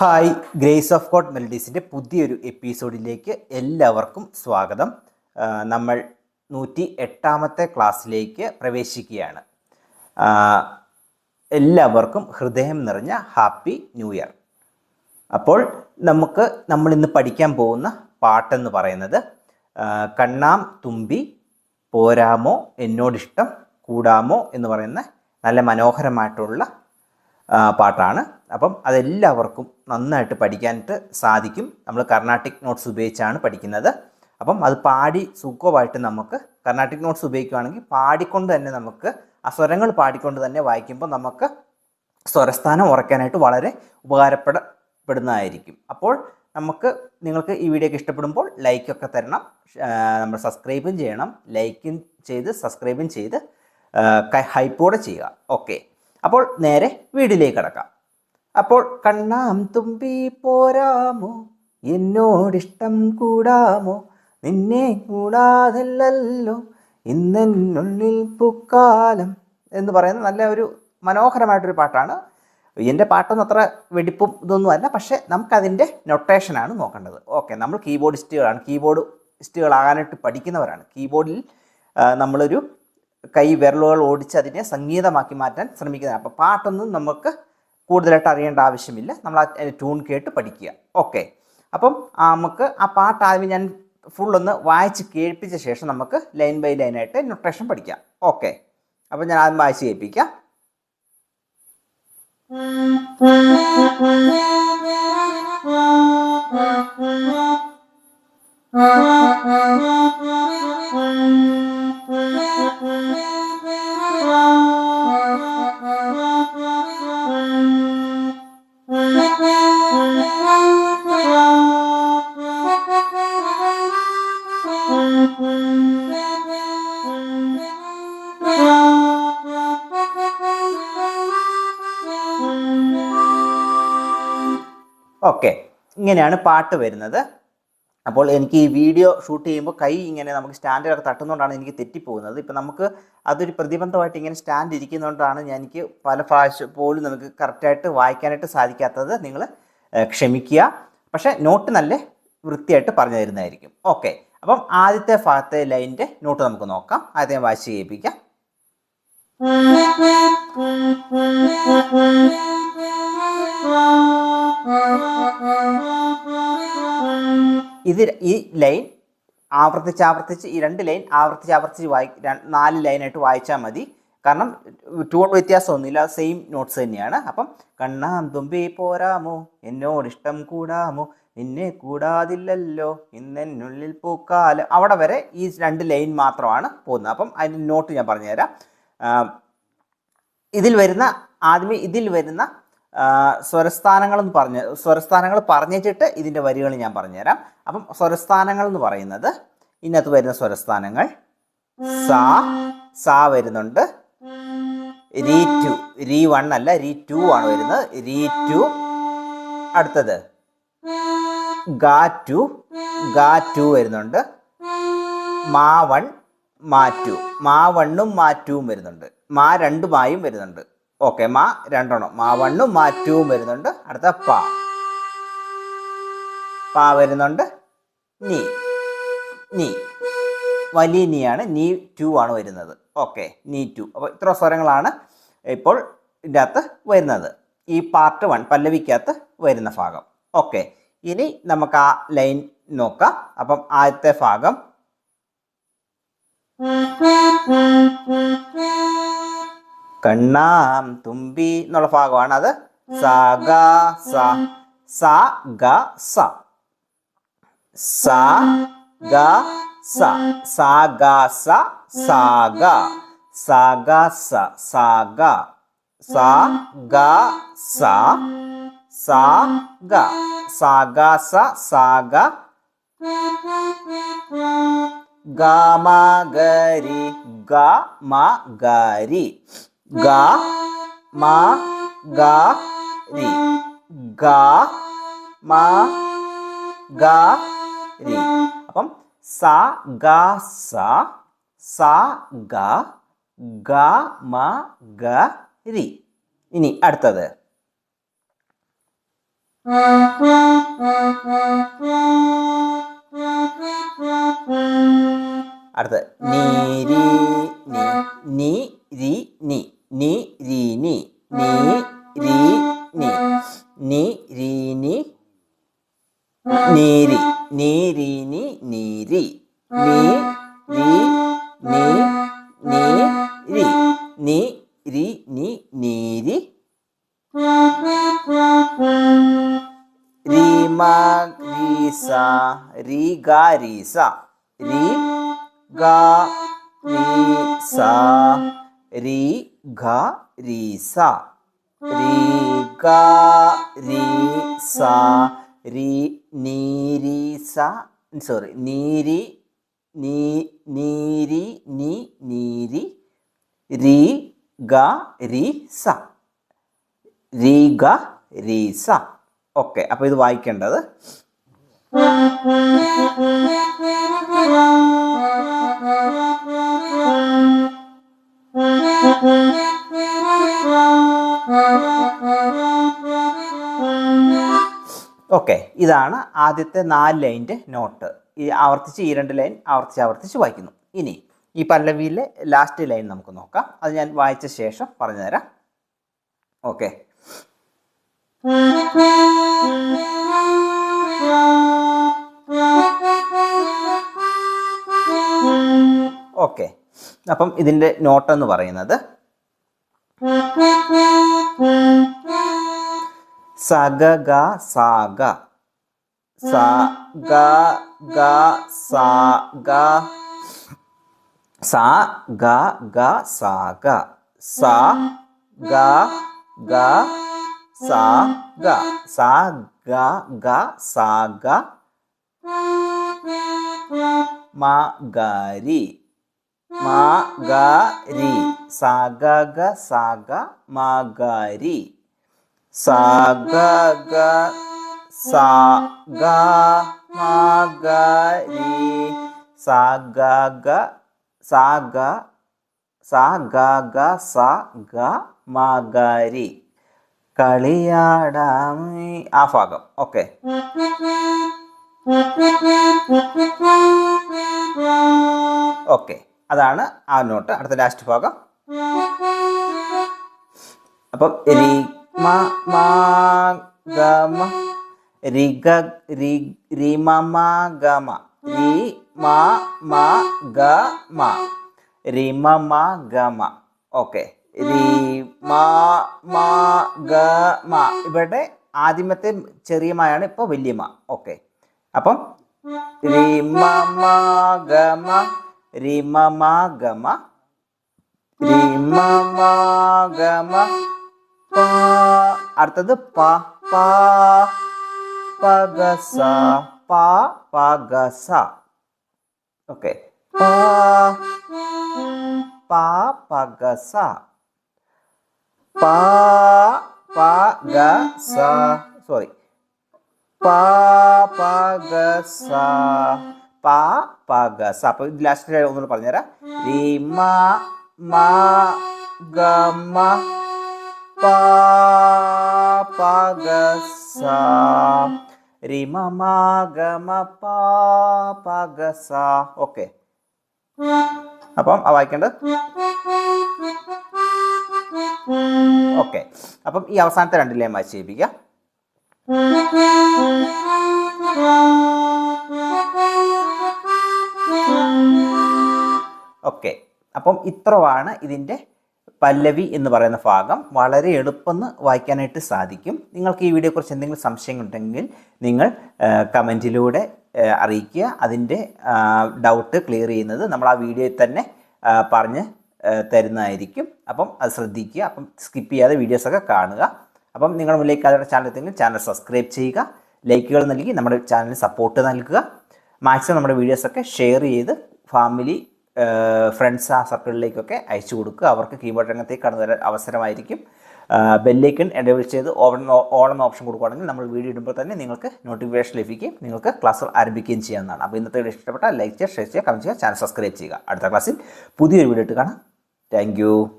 Hi grace of God മെലഡീസിന്റെ പുതിയൊരു എപ്പിസോഡിലേക്ക് എല്ലാവർക്കും സ്വാഗതം. നമ്മൾ നൂറ്റി എട്ടാമത്തെ ക്ലാസ്സിലേക്ക് പ്രവേശിക്കുകയാണ്. എല്ലാവർക്കും ഹൃദയം നിറഞ്ഞ ഹാപ്പി ന്യൂ ഇയർ. അപ്പോൾ നമുക്ക് നമ്മൾ ഇന്ന് പഠിക്കാൻ പോകുന്ന പാട്ടെന്ന് പറയുന്നത് കണ്ണാം തുമ്പി പോരാമോ എന്നോടിഷ്ടം കൂടാമോ എന്ന് പറയുന്ന നല്ല മനോഹരമായിട്ടുള്ള പാട്ടാണ്. അപ്പം അതെല്ലാവർക്കും നന്നായിട്ട് പഠിക്കാനായിട്ട് സാധിക്കും. നമ്മൾ കർണാട്ടിക് നോട്ട്സ് ഉപയോഗിച്ചാണ് പഠിക്കുന്നത്. അപ്പം അത് പാടി സുഖമായിട്ട് നമുക്ക് കർണാട്ടിക് നോട്ട്സ് ഉപയോഗിക്കുകയാണെങ്കിൽ പാടിക്കൊണ്ട് തന്നെ നമുക്ക് ആ സ്വരങ്ങൾ പാടിക്കൊണ്ട് തന്നെ വായിക്കുമ്പോൾ നമുക്ക് സ്വരസ്ഥാനം ഉറക്കാനായിട്ട് വളരെ ഉപകാരപ്പെടപ്പെടുന്നതായിരിക്കും അപ്പോൾ നമുക്ക് നിങ്ങൾക്ക് ഈ വീഡിയോ ഒക്കെ ഇഷ്ടപ്പെടുമ്പോൾ ലൈക്കൊക്കെ തരണം. നമ്മൾ സബ്സ്ക്രൈബും ചെയ്യണം. ലൈക്കും ചെയ്ത് സബ്സ്ക്രൈബും ചെയ്ത് ഹൈപ്പോടെ ചെയ്യുക. ഓക്കെ അപ്പോൾ നേരെ വീഡിയോയിലേക്ക് കിടക്കാം. അപ്പോൾ കണ്ണാം തുമ്പി പോരാമോ? എന്നോടിഷ്ടം കൂടാമോ? നിന്നെ കൂടാതല്ലല്ലോ. ഇന്നെന്നുള്ളിൽ പൂക്കാലം എന്ന് പറയുന്ന നല്ല ഒരു മനോഹരമായിട്ടൊരു പാട്ടാണ്. എന്റെ പാട്ടൊന്നും അത്ര വെടിപ്പും ഇതൊന്നും അല്ല. പക്ഷേ നമുക്കതിന്റെ നൊട്ടേഷനാണ് നോക്കേണ്ടത്. ഓക്കെ നമ്മൾ കീബോർഡിസ്റ്റുകളാണ്. കീബോർഡിസ്റ്റുകളാകാനായിട്ട് പഠിക്കുന്നവരാണ്. കീബോർഡിൽ നമ്മളൊരു കൈ വിരലുകൾ ഓടിച്ച് അതിനെ സംഗീതമാക്കി മാറ്റാൻ ശ്രമിക്കുന്നതാണ് അപ്പോൾ പാട്ടൊന്നും നമുക്ക് കൂടുതലായിട്ട് അറിയേണ്ട ആവശ്യമില്ല. നമ്മൾ ആ ട്യൂൺ കേട്ട് പഠിക്കുക. ഓക്കെ അപ്പം നമുക്ക് ആ പാട്ട് ആദ്യം ഞാൻ ഫുൾ ഒന്ന് വായിച്ച് കേൾപ്പിച്ച ശേഷം നമുക്ക് ലൈൻ ബൈ ലൈനായിട്ട് നൊട്ടേഷൻ പഠിക്കാം. ഓക്കെ അപ്പം ഞാൻ ആദ്യം വായിച്ച് കേൾപ്പിക്കാം. ഓക്കെ ഇങ്ങനെയാണ് പാട്ട് വരുന്നത്. അപ്പോൾ എനിക്ക് ഈ വീഡിയോ ഷൂട്ട് ചെയ്യുമ്പോൾ കൈ ഇങ്ങനെ നമുക്ക് സ്റ്റാൻഡിലൊക്കെ തട്ടുന്നതുകൊണ്ടാണ് എനിക്ക് തെറ്റിപ്പോകുന്നത്. ഇപ്പം നമുക്ക് അതൊരു പ്രതിബന്ധമായിട്ട് ഇങ്ങനെ സ്റ്റാൻഡ് ഇരിക്കുന്നതുകൊണ്ടാണ് ഞാൻ എനിക്ക് പല പ്രാവശ്യം പോലും നമുക്ക് കറക്റ്റായിട്ട് വായിക്കാനായിട്ട് സാധിക്കാത്തത് നിങ്ങൾ ക്ഷമിക്കുക. പക്ഷേ നോട്ട് നല്ല വൃത്തിയായിട്ട് പറഞ്ഞു തരുന്നതായിരിക്കും. ഓക്കെ അപ്പം ആദ്യത്തെ ഭാഗത്തെ ലൈന്റെ നോട്ട് നമുക്ക് നോക്കാം. ആദ്യം വായിച്ച് കേൾപ്പിക്കാം. ഇത് ഈ ലൈൻ ആവർത്തിച്ച് ആവർത്തിച്ച് ഈ രണ്ട് ലൈൻ ആവർത്തിച്ച് ആവർത്തിച്ച് വായി നാല് ലൈനായിട്ട് വായിച്ചാൽ മതി. കാരണം ടൂൺ വ്യത്യാസമൊന്നുമില്ല സെയിം നോട്ട്സ് തന്നെയാണ്. അപ്പം കണ്ണാം തുമ്പി പോരാമോ? എന്നോട് ഇഷ്ടം കൂടാമോ? നിന്നെ കൂടാതില്ലല്ലോ. ഇന്നെന്നുള്ളിൽ പൂക്കാലം. അവിടെ വരെ ഈ രണ്ട് ലൈൻ മാത്രമാണ് പോകുന്നത്. അപ്പം അതിന്റെ നോട്ട് ഞാൻ പറഞ്ഞുതരാം. ഇതിൽ വരുന്ന ആദ്യമേ ഇതിൽ വരുന്ന സ്വരസ്ഥാനങ്ങൾ എന്ന് പറഞ്ഞ് സ്വരസ്ഥാനങ്ങൾ പറഞ്ഞിട്ട് ഇതിന്റെ വരികൾ ഞാൻ പറഞ്ഞുതരാം. അപ്പം സ്വരസ്ഥാനങ്ങൾ എന്ന് പറയുന്നത് ഇതിനകത്ത് വരുന്ന സ്വരസ്ഥാനങ്ങൾ സാ സാ വരുന്നുണ്ട്. രീ ടു രീ വൺ അല്ല രീ ടു ആണ് വരുന്നത്. രീ ടു അടുത്തത്. ഗാ ടു ഗാ ടു വരുന്നുണ്ട്. മാ വൺ മാ ടു. മാ വണ്ണും മാ ടുവും വരുന്നുണ്ട്. മാ രണ്ടുമായും വരുന്നുണ്ട്. ഓക്കെ മാ രണ്ടെണ്ണം. മാ വണ്ണും മാ ടൂവും വരുന്നുണ്ട്. അടുത്ത പാ. പാ വരുന്നുണ്ട്. നീ. നീ. വലിയ നീയാണ്. നീ ടു ആണ് വരുന്നത്. ഓക്കെ നീ ടു. അപ്പോൾ ഇത്ര സ്വരങ്ങളാണ് ഇപ്പോൾ ഇതിന്റെ അകത്ത് വരുന്നത്. ഈ പാർട്ട് വൺ പല്ലവിക്കകത്ത് വരുന്ന ഭാഗം. ഓക്കെ ഇനി നമുക്ക് ആ ലൈൻ നോക്കാം. അപ്പം ആദ്യത്തെ ഭാഗം. കണ്ണാം തുമ്പി എന്നുള്ള ഭാഗമാണ് അത്. സ ഗ സ. സ ഗ സ. സ ഗ സ. സ ഗ സ സ ഗ. സ ഗ സ. സ ഗ. സ ഗ സ. സ ഗ. സ ഗ സ. സ ഗ. ഗ മ ഗ രി ഗ മ ഗ രി ഗ മ ഗ രി ഗ മ ഗ രി അപ്പം സ ഗ സ സ ഗ ഗ മ ഗ രി ഇനി അടുത്തത് അടുത്ത് നീ രി നി നീ രി നി നീ രി നി നീ രി നി നീ രി നി നീരി നീരി നി നീരി നീ രി നീ നീ രി നീ രി നി നീരി രീമ രീസ രീ ഗ രി രീ രി രീസ രീ സ. രി രീ സ. രീ സോറി നീരി നീ നീരി നീ നീരി രീ ഗ രീ സ. രീഗ രീസ ഓക്കെ അപ്പോൾ ഇത് വായിക്കേണ്ടത്. ഓക്കെ ഇതാണ് ആദ്യത്തെ നാല് ലൈന്റെ നോട്ട്. ഈ ആവർത്തിച്ച് ഈ രണ്ട് ലൈൻ ആവർത്തിച്ച് ആവർത്തിച്ച് വായിക്കുന്നു. ഇനി ഈ പല്ലവിയിലെ ലാസ്റ്റ് ലൈൻ നമുക്ക് നോക്കാം. അത് ഞാൻ വായിച്ച ശേഷം പറഞ്ഞുതരാം. ഓക്കെ അപ്പം ഇതിന്റെ നോട്ട് എന്ന് പറയുന്നത് സഗ ഗ സാഗ. സ ഗ സാഗ സാ ഗ. ഗ സാഗ. സാ ഗ ഗ സാഗ സാ ഗ ഗ സാഗ. സാ ഗ മ ഗ രി സ ഗ മ ഗ രി സ മ ഗ രി സ ഗ ഗ മ ഗ കളിയാടാം ആ ഭാഗം. ഓക്കെ. ഓക്കെ. അതാണ് ആ നോട്ട്. അടുത്ത ലാസ്റ്റ് ഭാഗം. അപ്പം രി ഓക്കെ. ഇവിടെ ആദ്യമത്തെ ചെറിയ മായാണ് ഇപ്പോൾ വലിയ മ. ഓക്കെ. അപ്പം രി മ മ ഗ മ രി മ മ ഗ മ പ അടുത്തത് പ പ പ ഗ സ പ പ ഗ സ അപ്പൊ ലാസ്റ്റ് ഒന്നുകൂടെ പറഞ്ഞുതരാം. രി മ മ ഗ മ പ പ ഗ സ. രി മ മ ഗ മ പ പ സ. ഓക്കെ. അപ്പം ആ വായിക്കേണ്ടത്? ഓക്കെ. അപ്പം ഈ അവസാനത്തെ രണ്ടിലേയും വായിച്ച് ചെയ്യിപ്പിക്കാം ഓക്കെ. അപ്പം ഇത്രമാണ് ഇതിന്റെ പല്ലവി എന്ന് പറയുന്ന ഭാഗം. വളരെ എളുപ്പമെന്ന് വായിക്കാനായിട്ട് സാധിക്കും. നിങ്ങൾക്ക് ഈ വീഡിയോയെക്കുറിച്ച് എന്തെങ്കിലും സംശയങ്ങളുണ്ടെങ്കിൽ നിങ്ങൾ കമന്റിലൂടെ അറിയിക്കുക. അതിന്റെ ഡൗട്ട് ക്ലിയർ ചെയ്യുന്നത് നമ്മൾ ആ വീഡിയോയിൽ തന്നെ പറഞ്ഞ് തരുന്നതായിരിക്കും. അപ്പം അത് ശ്രദ്ധിക്കുക. അപ്പം സ്കിപ്പ് ചെയ്യാതെ വീഡിയോസൊക്കെ കാണുക. അപ്പം നിങ്ങൾ മുന്നിലേക്ക് ചാനൽ എത്തിയെങ്കിൽ ചാനൽ സബ്സ്ക്രൈബ് ചെയ്യുക. ലൈക്കുകൾ നൽകി നമ്മുടെ ചാനലിന് സപ്പോർട്ട് നൽകുക. മാക്സിമം നമ്മുടെ വീഡിയോസൊക്കെ ഷെയർ ചെയ്ത് ഫാമിലി ഫ്രണ്ട്സ് ആ സർക്കിളിലേക്കൊക്കെ അയച്ചു കൊടുക്കുക. അവർക്ക് കീബോർഡ് രംഗത്തേക്ക് കടന്നു വരാൻ അവസരമായിരിക്കും. ബെല്ലേക്കൺ എനേബിൾ ചെയ്ത് ഓൺ ഓൺ എന്ന ഓപ്ഷൻ കൊടുക്കുകയാണെങ്കിൽ നമ്മൾ വീഡിയോ ഇടുമ്പോൾ തന്നെ നിങ്ങൾക്ക് നോട്ടിഫിക്കേഷൻ ലഭിക്കുകയും നിങ്ങൾക്ക് ക്ലാസ് ആരംഭിക്കുകയും ചെയ്യാവുന്നതാണ് അപ്പോൾ ഇന്നത്തെ വീഡിയോ ഇഷ്ടപ്പെട്ട ലൈക്ക് ചെയ്യുക ഷെയർ ചെയ്യുക കമന്റ് ചെയ്യുക ചാനൽ സബ്സ്ക്രൈബ് ചെയ്യുക. അടുത്ത ക്ലാസ്സിൽ പുതിയൊരു വീഡിയോ ഇട്ട് കാണാം. താങ്ക്